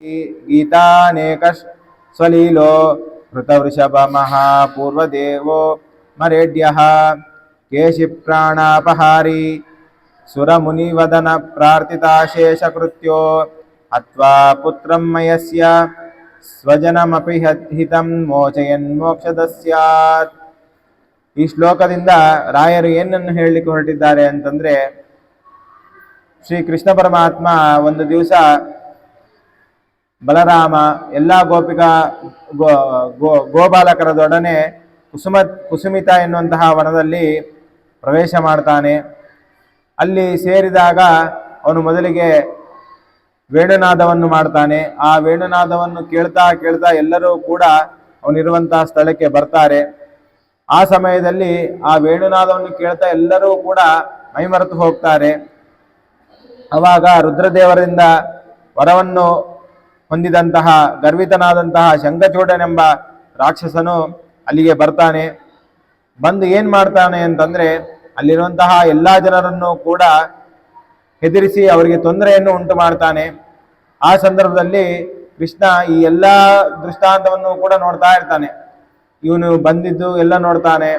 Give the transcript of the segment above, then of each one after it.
ಗೀತಾನೇಕ ಸ್ವಲೀಲೋ ಕೃತವೃಷಭ ಮಹಾಪೂರ್ವದೇವೋ ಮರೇಡ್ಯ ಕೇಶಿಪ್ರಾಣಾಪಹಾರಿ ಸುರಮುನಿವದನ ಪ್ರಾರ್ಥಿತಾಶೇಷಕೃತ್ಯೋ ಹತ್ವಾ ಪುತ್ರಂ ಮಯಸ್ಯ ಹಿತಂ ಮೋಚಯನ್ ಮೋಕ್ಷದ ಸ್ಯಾತ್ ಈ ಶ್ಲೋಕದಿಂದ ರಾಯರು ಏನನ್ನು ಹೇಳಲಿಕ್ಕೆ ಹೊರಟಿದ್ದಾರೆ ಅಂತಂದ್ರೆ ಶ್ರೀ ಕೃಷ್ಣ ಪರಮಾತ್ಮ ಒಂದು ದಿವಸ ಬಲರಾಮ, ಎಲ್ಲ ಗೋಪಿಕಾ, ಗೋ ಗೋ ಗೋಪಾಲಕರದೊಡನೆ ಕುಸುಮ, ಕುಸುಮಿತ ಎನ್ನುವಂತಹ ವನದಲ್ಲಿ ಪ್ರವೇಶ ಮಾಡ್ತಾನೆ. ಅಲ್ಲಿ ಸೇರಿದಾಗ ಅವನು ಮೊದಲಿಗೆ ವೇಣುನಾದವನ್ನು ಮಾಡ್ತಾನೆ. ಆ ವೇಣುನಾದವನ್ನು ಕೇಳ್ತಾ ಕೇಳ್ತಾ ಎಲ್ಲರೂ ಕೂಡ ಅವನಿರುವಂತಹ ಸ್ಥಳಕ್ಕೆ ಬರ್ತಾರೆ. ಆ ಸಮಯದಲ್ಲಿ ಆ ವೇಣುನಾದವನ್ನು ಕೇಳ್ತಾ ಎಲ್ಲರೂ ಕೂಡ ಮೈಮರೆತು ಹೋಗ್ತಾರೆ. ಅವಾಗ ರುದ್ರದೇವರಿಂದ ವರವನ್ನು ಹೊಂದಿದಂತಹ, ಗರ್ವಿತನಾದಂತಹ ಶಂಖಚೂಡನೆಂಬ ರಾಕ್ಷಸನು ಅಲ್ಲಿಗೆ ಬರ್ತಾನೆ. ಬಂದು ಏನು ಮಾಡ್ತಾನೆ ಅಂತಂದ್ರೆ, ಅಲ್ಲಿರುವಂತಹ ಎಲ್ಲಾ ಜನರನ್ನು ಕೂಡ ಹೆದರಿಸಿ ಅವರಿಗೆ ತೊಂದರೆಯನ್ನು ಉಂಟು ಮಾಡ್ತಾನೆ. ಆ ಸಂದರ್ಭದಲ್ಲಿ ಕೃಷ್ಣ ಈ ಎಲ್ಲ ದೃಷ್ಟಾಂತವನ್ನು ಕೂಡ ನೋಡ್ತಾ ಇರ್ತಾನೆ. ಇವನು ಬಂದಿದ್ದು ಎಲ್ಲ ನೋಡ್ತಾನೆ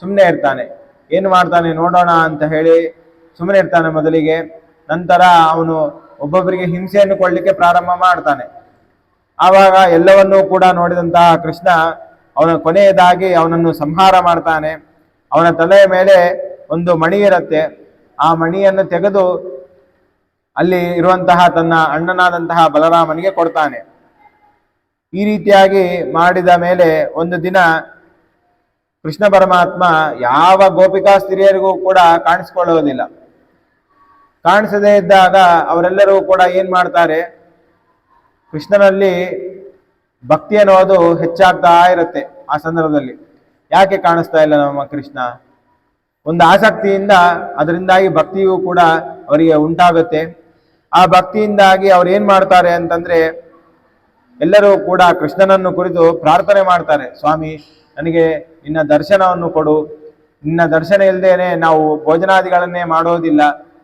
ಸುಮ್ಮನೆ ಇರ್ತಾನೆ. ಏನು ಮಾಡ್ತಾನೆ, ನೋಡೋಣ ಅಂತ ಹೇಳಿ ಸುಮ್ಮನೆ ಇರ್ತಾನೆ ಮೊದಲಿಗೆ. ನಂತರ ಅವನು ಒಬ್ಬೊಬ್ಬರಿಗೆ ಹಿಂಸೆಯನ್ನು ಕೊಡ್ಲಿಕ್ಕೆ ಪ್ರಾರಂಭ ಮಾಡ್ತಾನೆ. ಆವಾಗ ಎಲ್ಲವನ್ನೂ ಕೂಡ ನೋಡಿದಂತಹ ಕೃಷ್ಣ ಅವನ ಕೊನೆಯದಾಗಿ ಅವನನ್ನು ಸಂಹಾರ ಮಾಡ್ತಾನೆ. ಅವನ ತಲೆಯ ಮೇಲೆ ಒಂದು ಮಣಿ ಇರುತ್ತೆ. ಆ ಮಣಿಯನ್ನು ತೆಗೆದು ಅಲ್ಲಿ ಇರುವಂತಹ ತನ್ನ ಅಣ್ಣನಾದಂತಹ ಬಲರಾಮನಿಗೆ ಕೊಡ್ತಾನೆ. ಈ ರೀತಿಯಾಗಿ ಮಾಡಿದ ಮೇಲೆ ಒಂದು ದಿನ ಕೃಷ್ಣ ಪರಮಾತ್ಮ ಯಾವ ಗೋಪಿಕಾ ಸ್ತ್ರೀಯರಿಗೂ ಕೂಡ ಕಾಣಿಸ್ಕೊಳ್ಳುವುದಿಲ್ಲ. ಕಾಣಿಸದೇ ಇದ್ದಾಗ ಅವರೆಲ್ಲರೂ ಕೂಡ ಏನು ಮಾಡ್ತಾರೆ? ಕೃಷ್ಣನಲ್ಲಿ ಭಕ್ತಿ ಅನ್ನೋದು ಹೆಚ್ಚಾಗ್ತಾ ಇರುತ್ತೆ ಆ ಸಂದರ್ಭದಲ್ಲಿ. ಯಾಕೆ ಕಾಣಿಸ್ತಾ ಇಲ್ಲ ನಮ್ಮ ಕೃಷ್ಣ? ಒಂದು ಆಸಕ್ತಿಯಿಂದ ಅದರಿಂದಾಗಿ ಭಕ್ತಿಯೂ ಕೂಡ ಅವರಿಗೆ ಉಂಟಾಗುತ್ತೆ. ಆ ಭಕ್ತಿಯಿಂದಾಗಿ ಅವ್ರು ಏನು ಮಾಡ್ತಾರೆ ಅಂತಂದ್ರೆ ಎಲ್ಲರೂ ಕೂಡ ಕೃಷ್ಣನನ್ನು ಕುರಿತು ಪ್ರಾರ್ಥನೆ ಮಾಡ್ತಾರೆ. ಸ್ವಾಮಿ, ನನಗೆ ನಿನ್ನ ದರ್ಶನವನ್ನು ಕೊಡು. ನಿನ್ನ ದರ್ಶನ ಇಲ್ಲದೇನೆ ನಾವು ಭೋಜನಾದಿಗಳನ್ನೇ ಮಾಡೋದಿಲ್ಲ.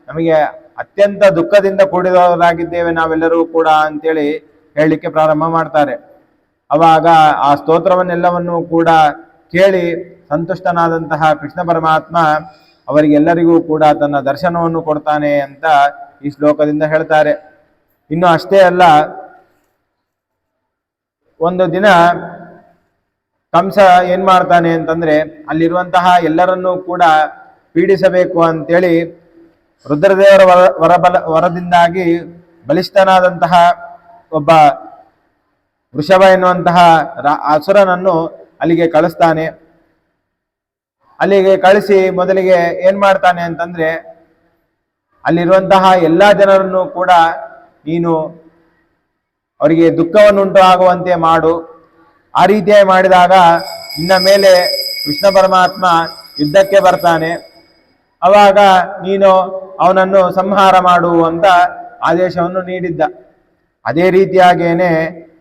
ನಮಗೆ ಅತ್ಯಂತ ದುಃಖದಿಂದ ಕೂಡಿದವರಾಗಿದ್ದೇವೆ ನಾವೆಲ್ಲರೂ ಕೂಡ ಅಂತೇಳಿ ಹೇಳಲಿಕ್ಕೆ ಪ್ರಾರಂಭ ಮಾಡ್ತಾರೆ. ಅವಾಗ ಆ ಸ್ತೋತ್ರವನ್ನೆಲ್ಲವನ್ನು ಕೂಡ ಕೇಳಿ ಸಂತುಷ್ಟನಾದಂತಹ ಕೃಷ್ಣ ಪರಮಾತ್ಮ ಅವರಿಗೆಲ್ಲರಿಗೂ ಕೂಡ ತನ್ನ ದರ್ಶನವನ್ನು ಕೊಡ್ತಾನೆ ಅಂತ ಈ ಶ್ಲೋಕದಿಂದ ಹೇಳ್ತಾರೆ. ಇನ್ನು ಅಷ್ಟೇ ಅಲ್ಲ, ಒಂದು ದಿನ ಕಂಸ ಏನ್ ಮಾಡ್ತಾನೆ ಅಂತಂದ್ರೆ ಅಲ್ಲಿರುವಂತಹ ಎಲ್ಲರನ್ನೂ ಕೂಡ ಪೀಡಿಸಬೇಕು ಅಂತೇಳಿ ರುದ್ರದೇವರ ವರ, ವರಬಲ, ವರದಿಂದಾಗಿ ಬಲಿಷ್ಠನಾದಂತಹ ಒಬ್ಬ ವೃಷಭ ಎನ್ನುವಂತಹ ಅಸುರನನ್ನು ಅಲ್ಲಿಗೆ ಕಳಿಸ್ತಾನೆ. ಅಲ್ಲಿಗೆ ಕಳಿಸಿ ಮೊದಲಿಗೆ ಏನ್ ಮಾಡ್ತಾನೆ ಅಂತಂದ್ರೆ, ಅಲ್ಲಿರುವಂತಹ ಎಲ್ಲಾ ಜನರನ್ನು ಕೂಡ ನೀನು ಅವರಿಗೆ ದುಃಖವನ್ನುಂಟು ಆಗುವಂತೆ ಮಾಡು. ಆ ರೀತಿಯಾಗಿ ಮಾಡಿದಾಗ ನಿನ್ನ ಮೇಲೆ ಕೃಷ್ಣ ಪರಮಾತ್ಮ ಯುದ್ಧಕ್ಕೆ ಬರ್ತಾನೆ. ಅವಾಗ ನೀನು ಅವನನ್ನು ಸಂಹಾರ ಮಾಡು ಅಂತ ಆದೇಶವನ್ನು ನೀಡಿದ್ದ. ಅದೇ ರೀತಿಯಾಗೇನೆ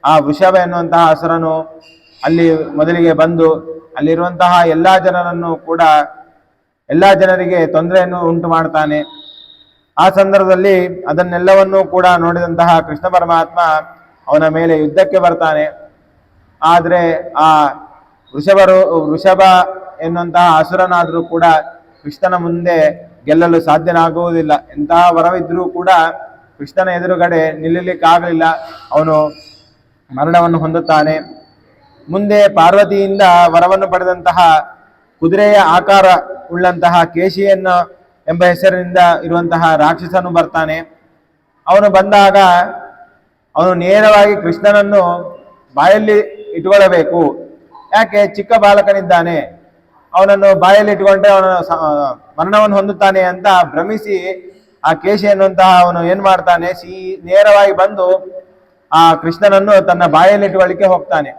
ಆ ವೃಷಭ ಎನ್ನುವಂತಹ ಹಸುರನು ಅಲ್ಲಿ ಮೊದಲಿಗೆ ಬಂದು ಅಲ್ಲಿರುವಂತಹ ಎಲ್ಲಾ ಜನರನ್ನು ಕೂಡ ಎಲ್ಲಾ ಜನರಿಗೆ ತೊಂದರೆಯನ್ನು ಉಂಟು ಮಾಡ್ತಾನೆ. ಆ ಸಂದರ್ಭದಲ್ಲಿ ಅದನ್ನೆಲ್ಲವನ್ನೂ ಕೂಡ ನೋಡಿದಂತಹ ಕೃಷ್ಣ ಪರಮಾತ್ಮ ಅವನ ಮೇಲೆ ಯುದ್ಧಕ್ಕೆ ಬರ್ತಾನೆ. ಆದರೆ ಆ ವೃಷಭರು, ವೃಷಭ ಎನ್ನುವಂತಹ ಅಸುರನಾದರೂ ಕೂಡ ಕೃಷ್ಣನ ಮುಂದೆ ಗೆಲ್ಲಲು ಸಾಧ್ಯನಾಗುವುದಿಲ್ಲ. ಎಂತಹ ವರವಿದ್ರೂ ಕೂಡ ಕೃಷ್ಣನ ಎದುರುಗಡೆ ನಿಲ್ಲಲಿಕ್ಕಾಗಲಿಲ್ಲ. ಅವನು ಮರಣವನ್ನು ಹೊಂದುತ್ತಾನೆ. ಮುಂದೆ ಪಾರ್ವತಿಯಿಂದ ವರವನ್ನು ಪಡೆದಂತಹ ಕುದುರೆಯ ಆಕಾರ ಉಳ್ಳಂತಹ ಕೇಶಿಯನ್ನು ಎಂಬ ಹೆಸರಿನಿಂದ ಇರುವಂತಹ ರಾಕ್ಷಸನು ಬರ್ತಾನೆ. ಅವನು ಬಂದಾಗ ಅವನು ನೇರವಾಗಿ ಕೃಷ್ಣನನ್ನು ಬಾಯಲ್ಲಿ ಇಟ್ಕೊಳ್ಳಬೇಕು ಯಾಕೆ? ಚಿಕ್ಕ ಬಾಲಕನಿದ್ದಾನೆ. ಅವನನ್ನು ಬಾಯಲ್ಲಿ ಇಟ್ಕೊಂಡ್ರೆ ಅವನು ಮರಣವನ್ನು ಹೊಂದುತ್ತಾನೆ ಅಂತ ಭ್ರಮಿಸಿ ಆ ಕೇಶಿ ಎನ್ನುವಂತಹ ಅವನು ಏನ್ ಮಾಡ್ತಾನೆ? ಸಿ ನೇರವಾಗಿ ಬಂದು ಆ ಕೃಷ್ಣನನ್ನು ತನ್ನ ಬಾಯಲ್ಲಿ ಇಟ್ಕೊಳ್ಳಿಕ್ಕೆ ಹೋಗ್ತಾನೆ.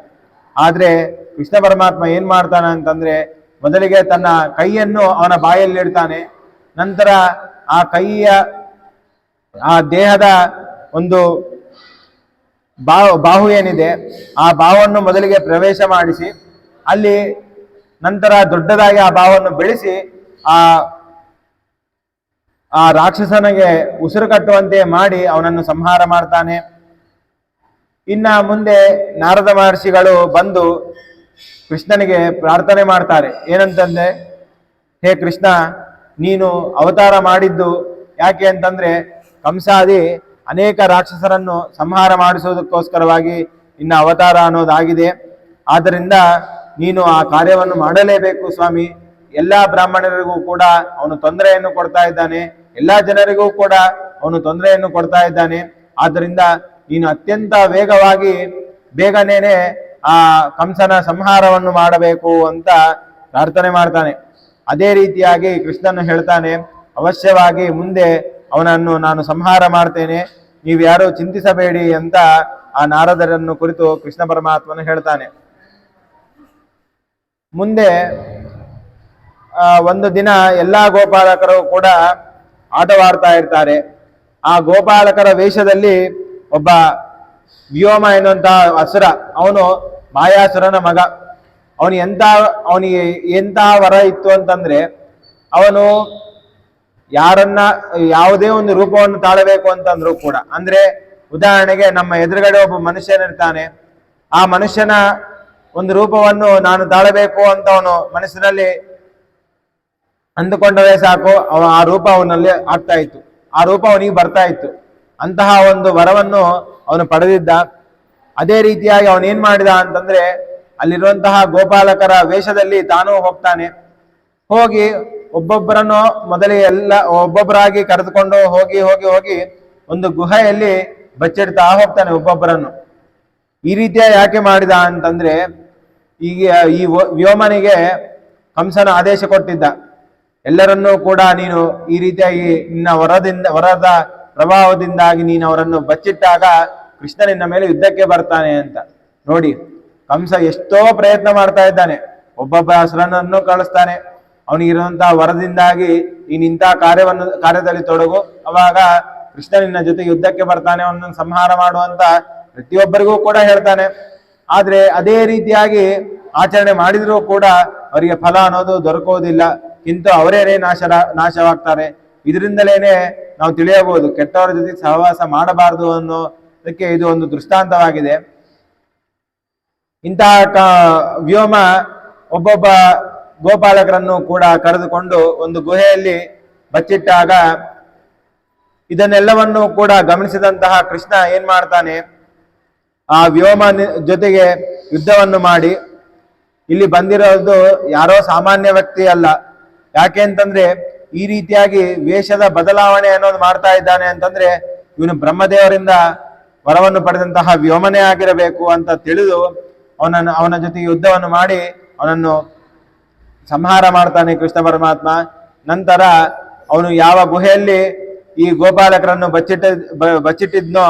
ಆದ್ರೆ ಕೃಷ್ಣ ಪರಮಾತ್ಮ ಏನ್ ಮಾಡ್ತಾನೆ ಅಂತಂದ್ರೆ ಮೊದಲಿಗೆ ತನ್ನ ಕೈಯನ್ನು ಅವನ ಬಾಯಲ್ಲಿ ಇಡ್ತಾನೆ ನಂತರ ಆ ಕೈಯ ಆ ದೇಹದ ಒಂದು ಬಾವು ಬಾಹು ಏನಿದೆ, ಆ ಬಾವನ್ನು ಮೊದಲಿಗೆ ಪ್ರವೇಶ ಮಾಡಿಸಿ, ಅಲ್ಲಿ ನಂತರ ದೊಡ್ಡದಾಗಿ ಆ ಬಾವನ್ನು ಬೆಳೆಸಿ ಆ ಆ ರಾಕ್ಷಸನಿಗೆ ಉಸಿರು ಕಟ್ಟುವಂತೆ ಮಾಡಿ ಅವನನ್ನು ಸಂಹಾರ ಮಾಡ್ತಾನೆ. ಇನ್ನ ಮುಂದೆ ನಾರದ ಮಹರ್ಷಿಗಳು ಬಂದು ಕೃಷ್ಣನಿಗೆ ಪ್ರಾರ್ಥನೆ ಮಾಡ್ತಾರೆ. ಏನಂತಂದ್ರೆ, ಹೇ ಕೃಷ್ಣ, ನೀನು ಅವತಾರ ಮಾಡಿದ್ದು ಯಾಕೆ ಅಂತಂದ್ರೆ, ಕಂಸಾದಿ ಅನೇಕ ರಾಕ್ಷಸರನ್ನು ಸಂಹಾರ ಮಾಡಿಸೋದಕ್ಕೋಸ್ಕರವಾಗಿ ಇನ್ನ ಅವತಾರ ಅನ್ನೋದಾಗಿದೆ. ಆದ್ದರಿಂದ ನೀನು ಆ ಕಾರ್ಯವನ್ನು ಮಾಡಲೇಬೇಕು ಸ್ವಾಮಿ. ಎಲ್ಲಾ ಬ್ರಾಹ್ಮಣರಿಗೂ ಕೂಡ ಅವನು ತೊಂದರೆಯನ್ನು ಕೊಡ್ತಾ ಇದ್ದಾನೆ. ಎಲ್ಲಾ ಜನರಿಗೂ ಕೂಡ ಅವನು ತೊಂದರೆಯನ್ನು ಕೊಡ್ತಾ ಇದ್ದಾನೆ. ಆದ್ದರಿಂದ ನೀನು ಅತ್ಯಂತ ವೇಗವಾಗಿ ಬೇಗನೇನೆ ಆ ಕಂಸನ ಸಂಹಾರವನ್ನು ಮಾಡಬೇಕು ಅಂತ ಪ್ರಾರ್ಥನೆ ಮಾಡ್ತಾನೆ. ಅದೇ ರೀತಿಯಾಗಿ ಕೃಷ್ಣನು ಹೇಳ್ತಾನೆ, ಅವಶ್ಯವಾಗಿ ಮುಂದೆ ಅವನನ್ನು ನಾನು ಸಂಹಾರ ಮಾಡ್ತೇನೆ. ನೀವು ಯಾರು ಚಿಂತಿಸಬೇಡಿ ಅಂತ ಆ ನಾರದರನ್ನು ಕುರಿತು ಕೃಷ್ಣ ಪರಮಾತ್ಮನು ಹೇಳ್ತಾನೆ. ಮುಂದೆ ಒಂದು ದಿನ ಎಲ್ಲ ಗೋಪಾಲಕರು ಕೂಡ ಆಟವಾಡ್ತಾ ಇರ್ತಾರೆ. ಆ ಗೋಪಾಲಕರ ವೇಷದಲ್ಲಿ ಒಬ್ಬ ವ್ಯೋಮ ಎನ್ನುವಂತಹ ಅಸುರ, ಅವನು ಮಾಯಾಸುರನ ಮಗ. ಅವನು ಎಂಥ ಅವನಿಗೆ ಎಂತಹ ವರ ಇತ್ತು ಅಂತಂದ್ರೆ, ಅವನು ಯಾರನ್ನ, ಯಾವುದೇ ಒಂದು ರೂಪವನ್ನು ತಾಳಬೇಕು ಅಂತಂದ್ರು ಕೂಡ, ಅಂದ್ರೆ ಉದಾಹರಣೆಗೆ ನಮ್ಮ ಎದುರುಗಡೆ ಒಬ್ಬ ಮನುಷ್ಯನಿರ್ತಾನೆ. ಆ ಮನುಷ್ಯನ ಒಂದು ರೂಪವನ್ನು ನಾನು ತಾಳಬೇಕು ಅಂತ ಅವನು ಮನಸ್ಸಿನಲ್ಲಿ ಅಂದುಕೊಂಡರೆ ಸಾಕು, ಅವ ಆ ರೂಪ ಅವನಲ್ಲಿ ಆಗ್ತಾ ಇತ್ತು. ಆ ರೂಪ ಅವನಿಗೆ ಬರ್ತಾ ಇತ್ತು. ಅಂತಹ ಒಂದು ವರವನ್ನು ಅವನು ಪಡೆದಿದ್ದ. ಅದೇ ರೀತಿಯಾಗಿ ಅವನೇನ್ ಮಾಡಿದ ಅಂತಂದ್ರೆ, ಅಲ್ಲಿರುವಂತಹ ಗೋಪಾಲಕರ ವೇಷದಲ್ಲಿ ತಾನೂ ಹೋಗ್ತಾನೆ. ಹೋಗಿ ಒಬ್ಬೊಬ್ಬರನ್ನು ಮೊದಲೇ ಎಲ್ಲ, ಒಬ್ಬೊಬ್ಬರಾಗಿ ಕರೆದುಕೊಂಡು ಹೋಗಿ ಹೋಗಿ ಹೋಗಿ ಒಂದು ಗುಹೆಯಲ್ಲಿ ಬಚ್ಚಿಡ್ತಾ ಹೋಗ್ತಾನೆ ಒಬ್ಬೊಬ್ಬರನ್ನು. ಈ ರೀತಿಯ ಯಾಕೆ ಮಾಡಿದ ಅಂತಂದ್ರೆ, ಈಗ ಈ ವ್ಯೋಮನಿಗೆ ಕಂಸನ ಆದೇಶ ಕೊಟ್ಟಿದ್ದ. ಎಲ್ಲರನ್ನೂ ಕೂಡ ನೀನು ಈ ರೀತಿಯಾಗಿ ನಿನ್ನ ವರದಿಂದ, ವರದ ಪ್ರಭಾವದಿಂದಾಗಿ ನೀನು ಅವರನ್ನು ಬಚ್ಚಿಟ್ಟಾಗ ಕೃಷ್ಣ ನಿನ್ನ ಮೇಲೆ ಯುದ್ಧಕ್ಕೆ ಬರ್ತಾನೆ ಅಂತ. ನೋಡಿ, ಕಂಸ ಎಷ್ಟೋ ಪ್ರಯತ್ನ ಮಾಡ್ತಾ ಇದ್ದಾನೆ. ಒಬ್ಬೊಬ್ಬ ಹಸುರನನ್ನು ಕಳಿಸ್ತಾನೆ. ಅವನಿಗಿರುವಂತಹ ವರದಿಂದಾಗಿ ನೀನು ಇಂತಹ ಕಾರ್ಯವನ್ನು, ಕಾರ್ಯದಲ್ಲಿ ತೊಡಗು. ಅವಾಗ ಕೃಷ್ಣ ನಿನ್ನ ಜೊತೆ ಯುದ್ಧಕ್ಕೆ ಬರ್ತಾನೆ, ಅವನನ್ನು ಸಂಹಾರ ಮಾಡುವಂತ ಪ್ರತಿಯೊಬ್ಬರಿಗೂ ಕೂಡ ಹೇಳ್ತಾನೆ. ಆದ್ರೆ ಅದೇ ರೀತಿಯಾಗಿ ಆಚರಣೆ ಮಾಡಿದ್ರೂ ಕೂಡ ಅವರಿಗೆ ಫಲ ಅನ್ನೋದು ದೊರಕುವುದಿಲ್ಲ ಕಿಂತು ಅವರೇನೇ ನಾಶ ನಾಶವಾಗ್ತಾರೆ. ಇದರಿಂದಲೇನೆ ನಾವು ತಿಳಿಯಬಹುದು, ಕೆಟ್ಟವರ ಜೊತೆ ಸಹವಾಸ ಮಾಡಬಾರದು ಅನ್ನೋದಕ್ಕೆ ಇದು ಒಂದು ದೃಷ್ಟಾಂತವಾಗಿದೆ. ಇಂತಹ ವ್ಯೋಮ ಒಬ್ಬೊಬ್ಬ ಗೋಪಾಲಕರನ್ನು ಕೂಡ ಕರೆದುಕೊಂಡು ಒಂದು ಗುಹೆಯಲ್ಲಿ ಬಚ್ಚಿಟ್ಟಾಗ ಇದನ್ನೆಲ್ಲವನ್ನು ಕೂಡ ಗಮನಿಸಿದಂತಹ ಕೃಷ್ಣ ಏನ್ ಮಾಡ್ತಾನೆ? ಆ ವ್ಯೋಮ ಜೊತೆಗೆ ಯುದ್ಧವನ್ನು ಮಾಡಿ. ಇಲ್ಲಿ ಬಂದಿರೋದು ಯಾರೋ ಸಾಮಾನ್ಯ ವ್ಯಕ್ತಿ ಅಲ್ಲ. ಯಾಕೆ ಅಂತಂದ್ರೆ ಈ ರೀತಿಯಾಗಿ ವೇಷದ ಬದಲಾವಣೆ ಅನ್ನೋದು ಮಾಡ್ತಾ ಇದ್ದಾನೆ ಅಂತಂದ್ರೆ ಇವನು ಬ್ರಹ್ಮದೇವರಿಂದ ವರವನ್ನು ಪಡೆದಂತಹ ವ್ಯೋಮನೇ ಆಗಿರಬೇಕು ಅಂತ ತಿಳಿದು ಅವನನ್ನು, ಅವನ ಜೊತೆ ಯುದ್ಧವನ್ನು ಮಾಡಿ ಅವನನ್ನು ಸಂಹಾರ ಮಾಡ್ತಾನೆ ಕೃಷ್ಣ ಪರಮಾತ್ಮ. ನಂತರ ಅವನು ಯಾವ ಗುಹೆಯಲ್ಲಿ ಈ ಗೋಪಾಲಕರನ್ನು ಬಚ್ಚಿಟ್ಟ ಬಚ್ಚಿಟ್ಟಿದ್ನೋ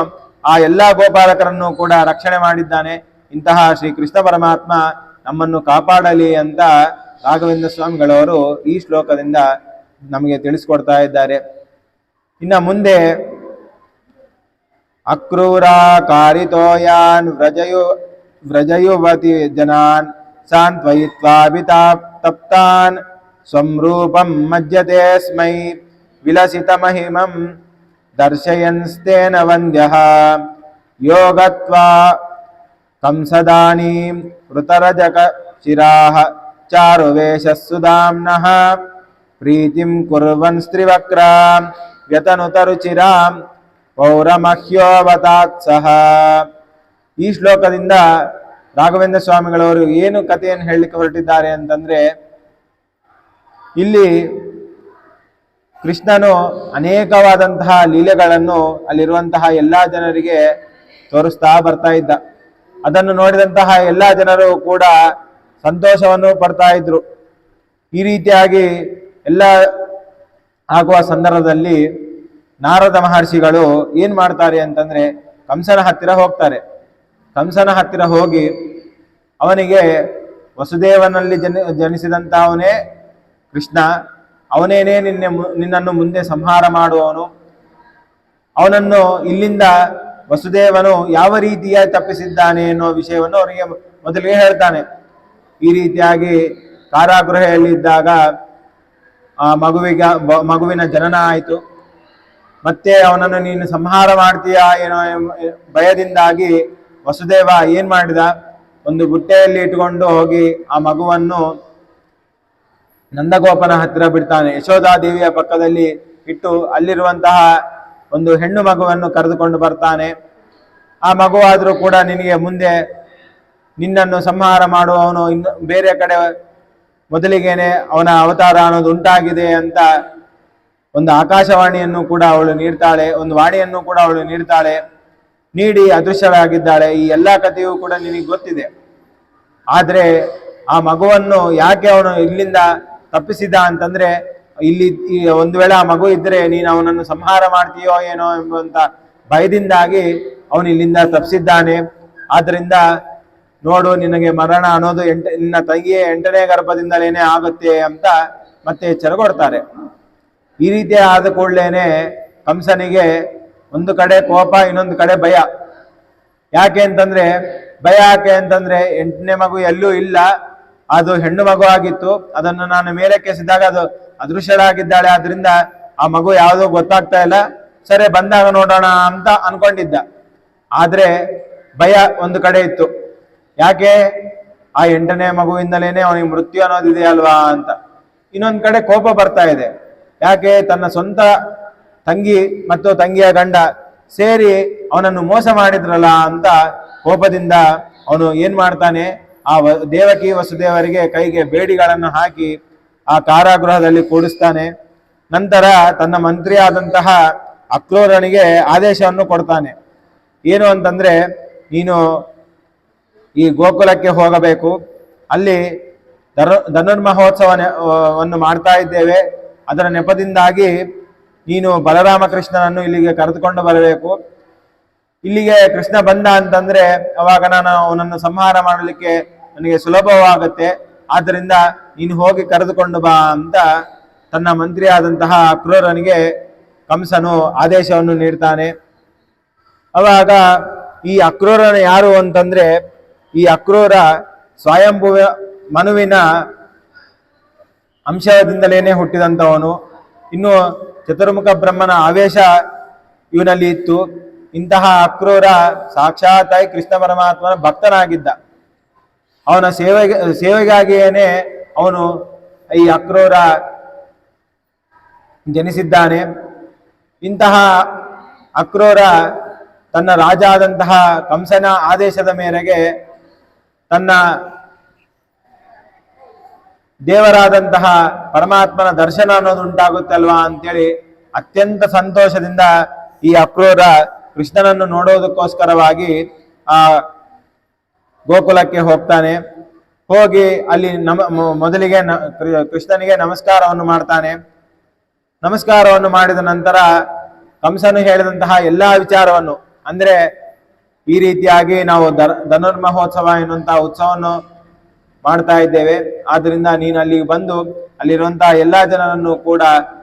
ಆ ಎಲ್ಲಾ ಗೋಪಾಲಕರನ್ನು ಕೂಡ ರಕ್ಷಣೆ ಮಾಡಿದ್ದಾನೆ. ಇಂತಹ ಶ್ರೀ ಕೃಷ್ಣ ಪರಮಾತ್ಮ ನಮ್ಮನ್ನು ಕಾಪಾಡಲಿ ಅಂತ ರಾಘವೇಂದ್ರ ಸ್ವಾಮಿಗಳವರು ಈ ಶ್ಲೋಕದಿಂದ ನಮಗೆ ತಿಳಿಸ್ಕೊಡ್ತಾ ಇದ್ದಾರೆ. ಇನ್ನ ಮುಂದೆ ಅಕ್ರೂರ ಕಾರಿತೋಯಾನ್ ವ್ರಜಯು, ವ್ರಜಯುವತಿ ಜನಾನ್ ಸಾಂತ್ವಯಿತ್ವಾ ತಪ್ತಾನ್ ಸ್ವರೂಪಂ ಮಜ್ಜತೆ ಸ್ಮೈ, ವಿಲಸಿತ ಮಹಿಮಂ ದರ್ಶಯನ್ಸ್ತೇನ ವಂದ್ಯಃ, ಯೋಗತ್ವಾ ಕಂಸದಾನೀಂ ವೃತರಜಕ ಚಿರಾಹ ಪ್ರೀತಿಂ ಕುರ್ವನ್ ಸ್ತ್ರಿವಕ್ರಾಂ ವ್ಯತನುತರುಚಿರಾಂ ಪೌರಮಹ್ಯೋವತಾತ್ ಸಹ ಈ ಶ್ಲೋಕದಿಂದ ರಾಘವೇಂದ್ರ ಸ್ವಾಮಿಗಳವರು ಏನು ಕಥೆಯನ್ನು ಹೇಳಲಿಕ್ಕೆ ಹೊರಟಿದ್ದಾರೆ ಅಂತಂದ್ರೆ, ಇಲ್ಲಿ ಕೃಷ್ಣನು ಅನೇಕವಾದಂತಹ ಲೀಲೆಗಳನ್ನು ಅಲ್ಲಿರುವಂತಹ ಎಲ್ಲ ಜನರಿಗೆ ತೋರಿಸ್ತಾ ಬರ್ತಾ ಇದ್ದ. ಅದನ್ನು ನೋಡಿದಂತಹ ಎಲ್ಲ ಜನರು ಕೂಡ ಸಂತೋಷವನ್ನು ಪಡ್ತಾ ಇದ್ರು. ಈ ರೀತಿಯಾಗಿ ಎಲ್ಲ ಆಗುವ ಸಂದರ್ಭದಲ್ಲಿ ನಾರದ ಮಹರ್ಷಿಗಳು ಏನ್ ಮಾಡ್ತಾರೆ ಅಂತಂದ್ರೆ ಕಂಸನ ಹತ್ತಿರ ಹೋಗ್ತಾರೆ. ಕಂಸನ ಹತ್ತಿರ ಹೋಗಿ ಅವನಿಗೆ ವಸುದೇವನಲ್ಲಿ ಜನ ಜನಿಸಿದಂತಹವನೇ ಕೃಷ್ಣ, ಅವನೇನೇ ನಿನ್ನೆ ನಿನ್ನನ್ನು ಮುಂದೆ ಸಂಹಾರ ಮಾಡುವವನು. ಅವನನ್ನು ಇಲ್ಲಿಂದ ವಸುದೇವನು ಯಾವ ರೀತಿಯ ತಪ್ಪಿಸಿದ್ದಾನೆ ಎನ್ನುವ ವಿಷಯವನ್ನು ಅವನಿಗೆ ಮೊದಲಿಗೆ ಹೇಳ್ತಾನೆ. ಈ ರೀತಿಯಾಗಿ ಕಾರಾಗೃಹೆಯಲ್ಲಿದ್ದಾಗ, ಆ, ಮಗುವಿಗೆ ಮಗುವಿನ ಜನನ ಆಯಿತು. ಮತ್ತೆ ಅವನನ್ನು ನೀನು ಸಂಹಾರ ಮಾಡ್ತೀಯಾ ಏನೋ ಭಯದಿಂದಾಗಿ ವಸುದೇವ ಏನ್ ಮಾಡಿದ? ಒಂದು ಬುಟ್ಟೆಯಲ್ಲಿ ಇಟ್ಕೊಂಡು ಹೋಗಿ ಆ ಮಗುವನ್ನು ನಂದಗೋಪನ ಹತ್ತಿರ ಬಿಡ್ತಾನೆ. ಯಶೋಧಾದೇವಿಯ ಪಕ್ಕದಲ್ಲಿ ಇಟ್ಟು ಅಲ್ಲಿರುವಂತಹ ಒಂದು ಹೆಣ್ಣು ಮಗುವನ್ನು ಕರೆದುಕೊಂಡು ಬರ್ತಾನೆ. ಆ ಮಗುವಾದರೂ ಕೂಡ ನಿನಗೆ ಮುಂದೆ ನಿನ್ನನ್ನು ಸಂಹಾರ ಮಾಡುವವನು ಇನ್ನು ಬೇರೆ ಕಡೆ ಮೊದಲಿಗೇನೆ ಅವನ ಅವತಾರ ಅನ್ನೋದು ಉಂಟಾಗಿದೆ ಅಂತ ಒಂದು ಆಕಾಶವಾಣಿಯನ್ನು ಕೂಡ ಅವಳು ನೀಡ್ತಾಳೆ, ಒಂದು ವಾಣಿಯನ್ನು ಕೂಡ ಅವಳು ನೀಡ್ತಾಳೆ, ನೀಡಿ ಅದೃಶ್ಯಳಾಗಿದ್ದಾಳೆ. ಈ ಎಲ್ಲ ಕಥೆಯೂ ಕೂಡ ನಿನಗೆ ಗೊತ್ತಿದೆ. ಆದರೆ ಆ ಮಗುವನ್ನು ಯಾಕೆ ಅವನು ಇಲ್ಲಿಂದ ತಪ್ಪಿಸಿದ ಅಂತಂದ್ರೆ, ಇಲ್ಲಿ ಒಂದು ವೇಳೆ ಆ ಮಗು ಇದ್ರೆ ನೀನು ಅವನನ್ನು ಸಂಹಾರ ಮಾಡ್ತೀಯೋ ಏನೋ ಎಂಬಂತ ಭಯದಿಂದಾಗಿ ಅವನು ಇಲ್ಲಿಂದ ತಪ್ಪಿಸಿದ್ದಾನೆ. ಆದ್ರಿಂದ ನೋಡು, ನಿನಗೆ ಮರಣ ಅನ್ನೋದು ಎಂಟ, ನಿನ್ನ ತಂಗಿಯ ಎಂಟನೇ ಗರ್ಭದಿಂದಲೇನೆ ಆಗುತ್ತೆ ಅಂತ ಮತ್ತೆ ಎಚ್ಚರ ಕೊಡ್ತಾರೆ ಈ ರೀತಿ ಆದ ಕೂಡಲೇನೆ ಕಂಸನಿಗೆ ಒಂದು ಕಡೆ ಕೋಪ, ಇನ್ನೊಂದು ಕಡೆ ಭಯ. ಯಾಕೆ ಅಂತಂದ್ರೆ, ಭಯ ಯಾಕೆ ಅಂತಂದ್ರೆ, ಎಂಟನೇ ಮಗು ಎಲ್ಲೂ ಇಲ್ಲ, ಅದು ಹೆಣ್ಣು ಮಗು ಆಗಿತ್ತು. ಅದನ್ನು ನಾನು ಮೇಲಕ್ಕೆ ಕೆಸಿದಾಗ ಅದು ಅದೃಶ್ಯಳಾಗಿದ್ದಾಳೆ. ಆದ್ರಿಂದ ಆ ಮಗು ಯಾವುದೋ ಗೊತ್ತಾಗ್ತಾ ಇಲ್ಲ. ಸರಿ, ಬಂದಾಗ ನೋಡೋಣ ಅಂತ ಅನ್ಕೊಂಡಿದ್ದ. ಆದ್ರೆ ಭಯ ಒಂದು ಕಡೆ ಇತ್ತು. ಯಾಕೆ? ಆ ಎಂಟನೇ ಮಗುವಿಂದಲೇನೆ ಅವನಿಗೆ ಮೃತ್ಯು ಅನ್ನೋದಿದೆ ಅಲ್ವಾ ಅಂತ. ಇನ್ನೊಂದ್ ಕಡೆ ಕೋಪ ಬರ್ತಾ ಇದೆ. ಯಾಕೆ? ತನ್ನ ಸ್ವಂತ ತಂಗಿ ಮತ್ತು ತಂಗಿಯ ಗಂಡ ಸೇರಿ ಅವನನ್ನು ಮೋಸ ಮಾಡಿದ್ರಲ್ಲ ಅಂತ ಕೋಪದಿಂದ ಅವನು ಏನ್ ಮಾಡ್ತಾನೆ? ಆ ದೇವಕಿ ವಸುದೇವರಿಗೆ ಕೈಗೆ ಬೇಡಿಗಳನ್ನು ಹಾಕಿ ಆ ಕಾರಾಗೃಹದಲ್ಲಿ ಕೂಡಿಸ್ತಾನೆ. ನಂತರ ತನ್ನ ಮಂತ್ರಿಯಾದಂತಹ ಅಕ್ರೂರನಿಗೆ ಆದೇಶವನ್ನು ಕೊಡ್ತಾನೆ. ಏನು ಅಂತಂದ್ರೆ, ನೀನು ಈ ಗೋಕುಲಕ್ಕೆ ಹೋಗಬೇಕು. ಅಲ್ಲಿ ಧನು ಧನುರ್ಮಹೋತ್ಸವವನ್ನು ಮಾಡ್ತಾ ಇದ್ದೇವೆ. ಅದರ ನೆಪದಿಂದಾಗಿ ನೀನು ಬಲರಾಮ ಕೃಷ್ಣನನ್ನು ಇಲ್ಲಿಗೆ ಕರೆದುಕೊಂಡು ಬರಬೇಕು. ಇಲ್ಲಿಗೆ ಕೃಷ್ಣ ಬಂದ ಅಂತಂದ್ರೆ ಅವಾಗ ನಾನು ಅವನನ್ನು ಸಂಹಾರ ಮಾಡಲಿಕ್ಕೆ ನನಗೆ ಸುಲಭವಾಗುತ್ತೆ. ಆದ್ದರಿಂದ ನೀನು ಹೋಗಿ ಕರೆದುಕೊಂಡು ಬಾ ಅಂತ ತನ್ನ ಮಂತ್ರಿಯಾದಂತಹ ಕ್ರೂರನಿಗೆ ಕಂಸನು ಆದೇಶವನ್ನು ನೀಡ್ತಾನೆ. ಅವಾಗ ಈ ಅಕ್ರೂರನ ಯಾರು ಅಂತಂದ್ರೆ ಈ ಅಕ್ರೂರ ಸ್ವಯಂಭುವ ಮನುವಿನ ಅಂಶದಿಂದಲೇನೆ ಹುಟ್ಟಿದಂಥವನು. ಇನ್ನು ಚತುರ್ಮುಖ ಬ್ರಹ್ಮನ ಆವೇಶ ಇವನಲ್ಲಿ ಇತ್ತು. ಇಂತಹ ಅಕ್ರೂರ ಸಾಕ್ಷಾತ್ತಾಗಿ ಕೃಷ್ಣ ಪರಮಾತ್ಮನ ಭಕ್ತನಾಗಿದ್ದ. ಅವನ ಸೇವೆಗೆ, ಸೇವೆಗಾಗಿಯೇನೆ ಅವನು ಈ ಅಕ್ರೂರ ಜನಿಸಿದ್ದಾನೆ. ಇಂತಹ ಅಕ್ರೂರ ತನ್ನ ರಾಜ ಆದಂತಹ ಕಂಸನ ಆದೇಶದ ಮೇರೆಗೆ ತನ್ನ ದೇವರಾದಂತಹ ಪರಮಾತ್ಮನ ದರ್ಶನ ಅನ್ನೋದು ಉಂಟಾಗುತ್ತಲ್ವಾ ಅಂತೇಳಿ ಅತ್ಯಂತ ಸಂತೋಷದಿಂದ ಈ ಅಕ್ರೂರ ಕೃಷ್ಣನನ್ನು ನೋಡೋದಕ್ಕೋಸ್ಕರವಾಗಿ ಆ ಗೋಕುಲಕ್ಕೆ ಹೋಗ್ತಾನೆ. ಹೋಗಿ ಅಲ್ಲಿ ನಮ ಮೊದಲಿಗೆ ಕೃಷ್ಣನಿಗೆ ನಮಸ್ಕಾರವನ್ನು ಮಾಡ್ತಾನೆ. ನಮಸ್ಕಾರವನ್ನು ಮಾಡಿದ ನಂತರ ಕಂಸನು ಹೇಳಿದಂತಹ ಎಲ್ಲಾ ವಿಚಾರವನ್ನು, ಅಂದ್ರೆ ಈ ರೀತಿಯಾಗಿ ನಾವು ಧನುರ್ಮಹೋತ್ಸವ ಎನ್ನುವಂತಹ ಉತ್ಸವವನ್ನು ಮಾಡ್ತಾ ಇದ್ದೇವೆ. ಆದ್ರಿಂದ ನೀನು ಅಲ್ಲಿಗೆ ಬಂದು ಅಲ್ಲಿರುವಂತಹ ಎಲ್ಲಾ ಜನರನ್ನು ಕೂಡ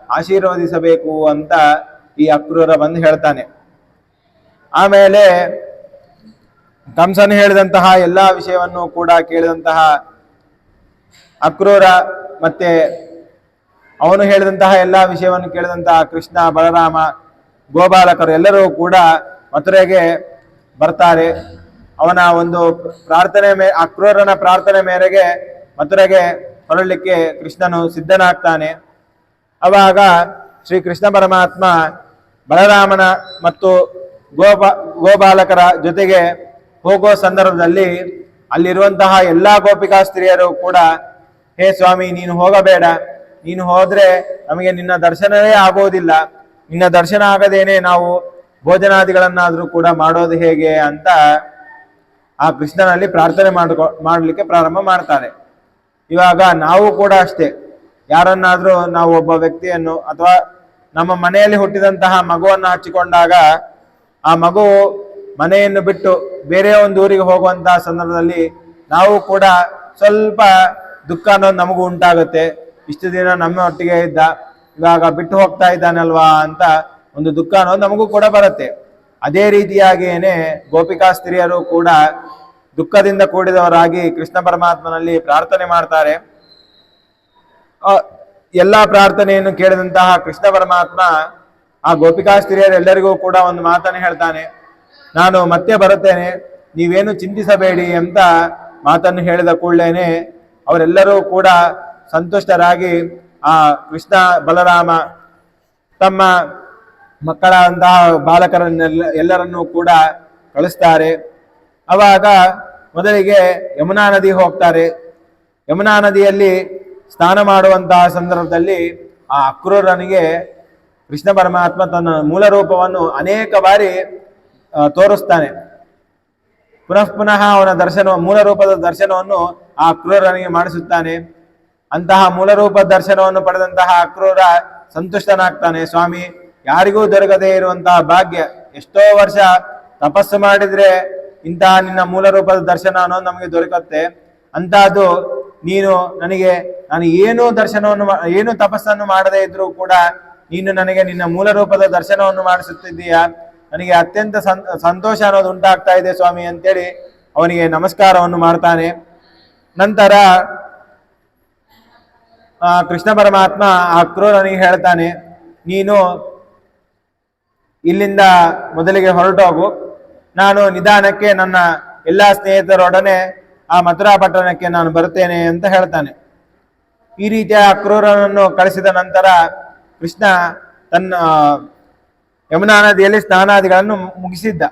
ಆಶೀರ್ವದಿಸಬೇಕು ಅಂತ ಈ ಅಕ್ರೂರ ಬಂದು ಹೇಳ್ತಾನೆ. ಆಮೇಲೆ ಕಂಸನ್ ಹೇಳಿದಂತಹ ಎಲ್ಲಾ ವಿಷಯವನ್ನು ಕೂಡ ಕೇಳಿದಂತಹ ಅಕ್ರೂರ ಮತ್ತೆ ಅವನು ಹೇಳಿದಂತಹ ಎಲ್ಲಾ ವಿಷಯವನ್ನು ಕೇಳಿದಂತಹ ಕೃಷ್ಣ, ಬಲರಾಮ, ಗೋಪಾಲಕರು ಎಲ್ಲರೂ ಕೂಡ ಮಥುರೆಗೆ ಬರ್ತಾರೆ. ಅವನ ಒಂದು ಪ್ರಾರ್ಥನೆ ಮೇ ಅಕ್ರೂರನ ಪ್ರಾರ್ಥನೆ ಮೇರೆಗೆ ಮಥುರೆಗೆ ಹೊರಡಲಿಕ್ಕೆ ಕೃಷ್ಣನು ಸಿದ್ಧನಾಗ್ತಾನೆ. ಅವಾಗ ಶ್ರೀ ಕೃಷ್ಣ ಪರಮಾತ್ಮ ಬಲರಾಮನ ಮತ್ತು ಗೋಪ, ಗೋಪಾಲಕರ ಜೊತೆಗೆ ಹೋಗೋ ಸಂದರ್ಭದಲ್ಲಿ ಅಲ್ಲಿರುವಂತಹ ಎಲ್ಲಾ ಗೋಪಿಕಾ ಸ್ತ್ರೀಯರು ಕೂಡ, ಹೇ ಸ್ವಾಮಿ, ನೀನು ಹೋಗಬೇಡ. ನೀನು ಹೋದ್ರೆ ನಮಗೆ ನಿನ್ನ ದರ್ಶನವೇ ಆಗೋದಿಲ್ಲ. ನಿನ್ನ ದರ್ಶನ ಆಗದೇನೆ ನಾವು ಭೋಜನಾದಿಗಳನ್ನಾದ್ರೂ ಕೂಡ ಮಾಡೋದು ಹೇಗೆ ಅಂತ ಆ ಕೃಷ್ಣನಲ್ಲಿ ಪ್ರಾರ್ಥನೆ ಮಾಡ್ಕೊ, ಮಾಡಲಿಕ್ಕೆ ಪ್ರಾರಂಭ ಮಾಡ್ತಾರೆ ಇವಾಗ ನಾವು ಕೂಡ ಅಷ್ಟೇ. ಯಾರನ್ನಾದ್ರೂ ನಾವು ಒಬ್ಬ ವ್ಯಕ್ತಿಯನ್ನು ಅಥವಾ ನಮ್ಮ ಮನೆಯಲ್ಲಿ ಹುಟ್ಟಿದಂತಹ ಮಗುವನ್ನು ಹಚ್ಚಿಕೊಂಡಾಗ ಆ ಮಗು ಮನೆಯನ್ನು ಬಿಟ್ಟು ಬೇರೆ ಒಂದು ಊರಿಗೆ ಹೋಗುವಂತಹ ಸಂದರ್ಭದಲ್ಲಿ ನಾವು ಕೂಡ ಸ್ವಲ್ಪ ದುಃಖ ಅನ್ನೋದು ನಮಗೂ ಉಂಟಾಗುತ್ತೆ. ಇಷ್ಟು ದಿನ ನಮ್ಮ ಒಟ್ಟಿಗೆ ಇದ್ದ, ಇವಾಗ ಬಿಟ್ಟು ಹೋಗ್ತಾ ಇದ್ದಾನಲ್ವಾ ಅಂತ ಒಂದು ದುಃಖ ಅನ್ನೋದು ನಮಗೂ ಕೂಡ ಬರುತ್ತೆ. ಅದೇ ರೀತಿಯಾಗಿಯೇನೆ ಗೋಪಿಕಾ ಸ್ತ್ರೀಯರು ಕೂಡ ದುಃಖದಿಂದ ಕೂಡಿದವರಾಗಿ ಕೃಷ್ಣ ಪರಮಾತ್ಮನಲ್ಲಿ ಪ್ರಾರ್ಥನೆ ಮಾಡ್ತಾರೆ. ಎಲ್ಲಾ ಪ್ರಾರ್ಥನೆಯನ್ನು ಕೇಳಿದಂತಹ ಕೃಷ್ಣ ಪರಮಾತ್ಮ ಆ ಗೋಪಿಕಾ ಸ್ತ್ರೀಯರೆಲ್ಲರಿಗೂ ಕೂಡ ಒಂದು ಮಾತನ್ನು ಹೇಳ್ತಾನೆ. ನಾನು ಮತ್ತೆ ಬರುತ್ತೇನೆ, ನೀವೇನು ಚಿಂತಿಸಬೇಡಿ ಅಂತ ಮಾತನ್ನು ಹೇಳಿದ ಕೂಡಲೇನೆ ಅವರೆಲ್ಲರೂ ಕೂಡ ಸಂತುಷ್ಟರಾಗಿ ಆ ಕೃಷ್ಣ ಬಲರಾಮ ತಮ್ಮ ಮಕ್ಕಳಂತಹ ಬಾಲಕರನ್ನೆಲ್ಲ ಎಲ್ಲರನ್ನೂ ಕೂಡ ಕಳಿಸ್ತಾರೆ. ಅವಾಗ ಮೊದಲಿಗೆ ಯಮುನಾ ನದಿ ಹೋಗ್ತಾರೆ. ಯಮುನಾ ನದಿಯಲ್ಲಿ ಸ್ನಾನ ಮಾಡುವಂತಹ ಸಂದರ್ಭದಲ್ಲಿ ಆ ಅಕ್ರೂರನಿಗೆ ಕೃಷ್ಣ ಪರಮಾತ್ಮ ತನ್ನ ಮೂಲ ರೂಪವನ್ನು ಅನೇಕ ಬಾರಿ ತೋರಿಸ್ತಾನೆ. ಪುನಃ ಪುನಃ ಅವನ ದರ್ಶನ, ಮೂಲ ರೂಪದ ದರ್ಶನವನ್ನು ಆ ಅಕ್ರೂರನಿಗೆ ಮಾಡಿಸುತ್ತಾನೆ. ಅಂತಹ ಮೂಲ ರೂಪ ದರ್ಶನವನ್ನು ಪಡೆದಂತಹ ಅಕ್ರೂರ ಸಂತುಷ್ಟನಾಗ್ತಾನೆ ಸ್ವಾಮಿ. ಯಾರಿಗೂ ದೊರಕದೇ ಇರುವಂತಹ ಭಾಗ್ಯ. ಎಷ್ಟೋ ವರ್ಷ ತಪಸ್ಸು ಮಾಡಿದ್ರೆ ಇಂತಹ ನಿನ್ನ ಮೂಲ ರೂಪದ ದರ್ಶನ ಅನ್ನೋದು ನಮಗೆ ದೊರಕುತ್ತೆ. ಅಂತಹದ್ದು ನೀನು ನನಗೆ, ನಾನು ಏನು ದರ್ಶನವನ್ನು ಏನು ತಪಸ್ಸನ್ನು ಮಾಡದೇ ಇದ್ರೂ ಕೂಡ ನೀನು ನನಗೆ ನಿನ್ನ ಮೂಲ ರೂಪದ ದರ್ಶನವನ್ನು ಮಾಡಿಸುತ್ತಿದ್ದೀಯಾ? ನನಗೆ ಅತ್ಯಂತ ಸಂತೋಷ ಅನ್ನೋದು ಉಂಟಾಗ್ತಾ ಇದೆ ಸ್ವಾಮಿ ಅಂತೇಳಿ ಅವನಿಗೆ ನಮಸ್ಕಾರವನ್ನು ಮಾಡ್ತಾನೆ. ನಂತರ ಕೃಷ್ಣ ಪರಮಾತ್ಮ ಆ ಕ್ರೂರನಿಗೆ ಹೇಳ್ತಾನೆ, ನೀನು ಇಲ್ಲಿಂದ ಮೊದಲಿಗೆ ಹೊರಟೋಗು. ನಾನು ನಿಧಾನಕ್ಕೆ ನನ್ನ ಎಲ್ಲ ಸ್ನೇಹಿತರೊಡನೆ ಆ ಮಥುರಾ ಪಟ್ಟಣಕ್ಕೆ ನಾನು ಬರುತ್ತೇನೆ ಅಂತ ಹೇಳ್ತಾನೆ. ಈ ರೀತಿಯ ಕ್ರೂರನನ್ನು ಕಳಿಸಿದ ನಂತರ ಕೃಷ್ಣ ತನ್ನ ಯಮುನಾ ನದಿಯಲ್ಲಿ ಸ್ನಾನಾದಿಗಳನ್ನು ಮುಗಿಸಿದ್ದ.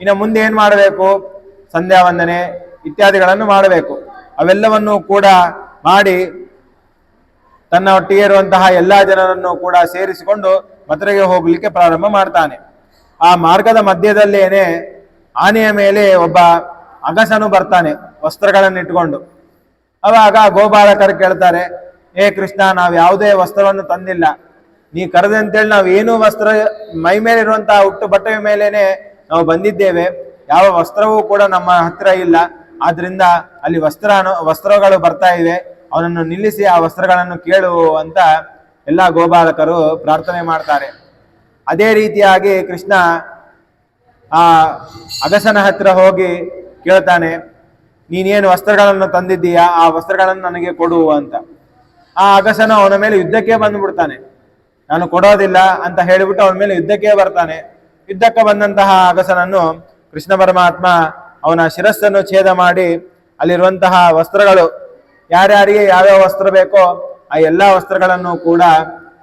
ಇನ್ನು ಮುಂದೆ ಏನು ಮಾಡಬೇಕು? ಸಂಧ್ಯಾ ವಂದನೆ ಇತ್ಯಾದಿಗಳನ್ನು ಮಾಡಬೇಕು. ಅವೆಲ್ಲವನ್ನು ಕೂಡ ಮಾಡಿ ತನ್ನ ಒಟ್ಟಿಗೆ ಇರುವಂತಹ ಎಲ್ಲಾ ಜನರನ್ನು ಕೂಡ ಸೇರಿಸಿಕೊಂಡು ಮಥುರೆಗೆ ಹೋಗಲಿಕ್ಕೆ ಪ್ರಾರಂಭ ಮಾಡ್ತಾನೆ. ಆ ಮಾರ್ಗದ ಮಧ್ಯದಲ್ಲೇನೆ ಆನೆಯ ಮೇಲೆ ಒಬ್ಬ ಅಗಸನು ಬರ್ತಾನೆ, ವಸ್ತ್ರಗಳನ್ನು ಇಟ್ಕೊಂಡು. ಅವಾಗ ಗೋಪಾಲಕರು ಕೇಳ್ತಾರೆ, ಏ ಕೃಷ್ಣ, ನಾವು ಯಾವುದೇ ವಸ್ತ್ರವನ್ನು ತಂದಿಲ್ಲ. ನೀ ಕರೆದೆ ಅಂತೇಳಿ ನಾವು ಏನು ವಸ್ತ್ರ, ಮೈ ಮೇಲೆ ಇರುವಂತಹ ಹುಟ್ಟು ಬಟ್ಟೆಯ ಮೇಲೇನೆ ನಾವು ಬಂದಿದ್ದೇವೆ. ಯಾವ ವಸ್ತ್ರವೂ ಕೂಡ ನಮ್ಮ ಹತ್ರ ಇಲ್ಲ. ಆದ್ರಿಂದ ಅಲ್ಲಿ ವಸ್ತ್ರ ವಸ್ತ್ರಗಳು ಬರ್ತಾ ಇವೆ. ಅವನನ್ನು ನಿಲ್ಲಿಸಿ ಆ ವಸ್ತ್ರಗಳನ್ನು ಕೇಳು ಅಂತ ಎಲ್ಲ ಗೋಪಾಲಕರು ಪ್ರಾರ್ಥನೆ ಮಾಡ್ತಾರೆ. ಅದೇ ರೀತಿಯಾಗಿ ಕೃಷ್ಣ ಆ ಅಗಸನ ಹತ್ರ ಹೋಗಿ ಕೇಳ್ತಾನೆ, ನೀನೇನು ವಸ್ತ್ರಗಳನ್ನು ತಂದಿದ್ದೀಯಾ? ಆ ವಸ್ತ್ರಗಳನ್ನು ನನಗೆ ಕೊಡು ಅಂತ. ಆ ಅಗಸನ ಅವನ ಮೇಲೆ ಯುದ್ಧಕ್ಕೆ ಬಂದ್ಬಿಡ್ತಾನೆ. ನಾನು ಕೊಡೋದಿಲ್ಲ ಅಂತ ಹೇಳಿಬಿಟ್ಟು ಅವನ ಮೇಲೆ ಯುದ್ಧಕ್ಕೆ ಬರ್ತಾನೆ. ಯುದ್ಧಕ್ಕೆ ಬಂದಂತಹ ಅಗಸನನ್ನು ಕೃಷ್ಣ ಪರಮಾತ್ಮ ಅವನ ಶಿರಸ್ಸನ್ನು ಛೇದ ಮಾಡಿ ಅಲ್ಲಿರುವಂತಹ ವಸ್ತ್ರಗಳು, ಯಾರ್ಯಾರಿಗೆ ಯಾವ್ಯಾವ ವಸ್ತ್ರ ಬೇಕೋ ಆ ಎಲ್ಲ ವಸ್ತ್ರಗಳನ್ನು ಕೂಡ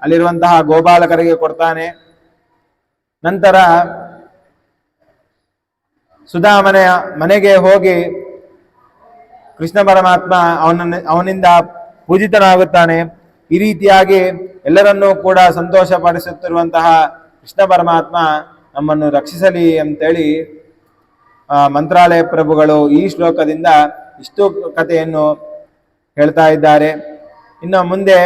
ಅಲ್ಲಿರುವಂತಹ ಗೋಪಾಲಕರಿಗೆ ಕೊಡ್ತಾನೆ. ನಂತರ ಸುಧಾಮನೆಯ ಮನೆಗೆ ಹೋಗಿ ಕೃಷ್ಣ ಪರಮಾತ್ಮ ಅವನನ್ನು ಅವನಿಂದ ಪೂಜಿತನಾಗುತ್ತಾನೆ. ಈ ರೀತಿಯಾಗಿ ಎಲ್ಲರನ್ನೂ ಕೂಡ ಸಂತೋಷ ಪಡಿಸುತ್ತಿರುವಂತಹ ಕೃಷ್ಣ ಪರಮಾತ್ಮ ನಮ್ಮನ್ನು ರಕ್ಷಿಸಲಿ ಅಂತೇಳಿ ಮಂತ್ರಾಲಯ ಪ್ರಭುಗಳು ಈ ಶ್ಲೋಕದಿಂದ ಇಷ್ಟು ಕಥೆಯನ್ನು ಹೇಳ್ತಾ ಇದ್ದಾರೆ. ಇನ್ನು ಮುಂದೆ